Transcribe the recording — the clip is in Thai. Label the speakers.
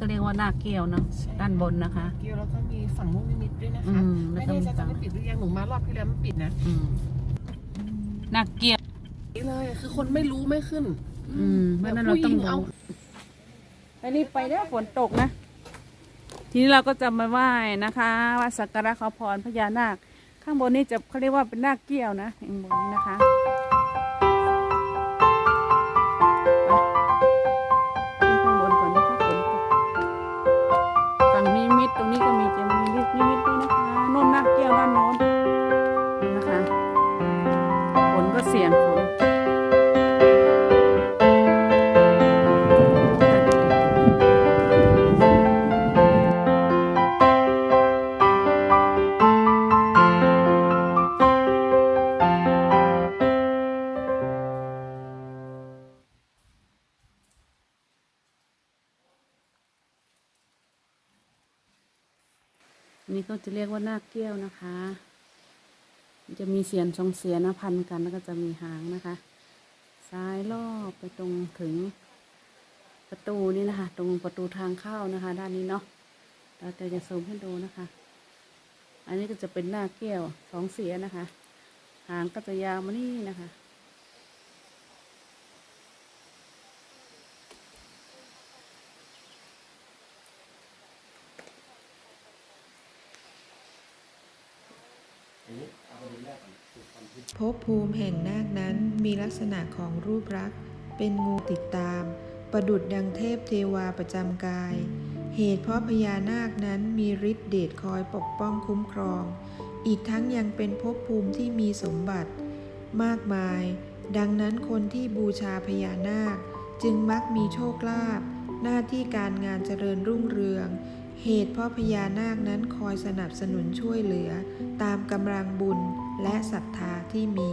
Speaker 1: ก็เรียกว่าหน้าเกี้ยวเนาะด้านบนนะคะ
Speaker 2: เกี่ยวแล้วก็มีฝั่งมุกนิมิตด้วยนะ
Speaker 1: อื
Speaker 2: คะ
Speaker 1: มแล้ว
Speaker 2: ไม่
Speaker 1: ก็
Speaker 2: แน่
Speaker 1: มี
Speaker 2: ใจจะ
Speaker 1: ฝั่ง
Speaker 2: ไม่ปิดหรือยังหนูมารอบที่แล้วมันปิดนะ
Speaker 1: อืมหน้าเกี้ยว
Speaker 2: นี่เลยคือคนไม่รู้ไม่ขึ้น
Speaker 1: อืมเพราะฉะนั้นเราต้อง
Speaker 2: ผู้หญิเอา
Speaker 1: รู้ไปรีบไปเด้อฝนตกนะ ทีนี้เราก็จะมาไหว้นะคะไหว่าสักการะขอพรพญานาค ข้างบนนี่จะเขาเรียกว่าเป็นนาคเกี้ยวนะข้างบนนี้นะคะ เสียงฝนนี่ก็จะเรียกว่านาคเกี้ยวนะคะ จะมีเสียนสองเสียนนะพันกันแล้วก็จะมีหางนะคะ ซ้ายรอบไปตรงถึงประตูนี่นะคะ ตรงประตูทางเข้านะคะ ด้านนี้เนาะเราจะจะซูมให้ดูนะคะ อันนี้ก็จะเป็นหน้าแก้วสองเสียนะคะ หางก็จะยาวมานี่นะคะ
Speaker 3: ภพภูมิแห่งนาคนั้นมีลักษณะของรูปลักษ์เป็นงูติดตาม ประดุดดังเทพเทวาประจำกาย เหตุเพราะพญานาคนั้นมีฤทธิเดชคอยปกป้องคุ้มครอง อีกทั้งยังเป็นภพภูมิที่มีสมบัติ มากมาย ดังนั้นคนที่บูชาพญานาค จึงมักมีโชคลาภหน้าที่การงานเจริญรุ่งเรือง เหตุเพราะพญานาคนั้นคอยสนับสนุนช่วยเหลือตามกำลังบุญและศรัทธาที่มี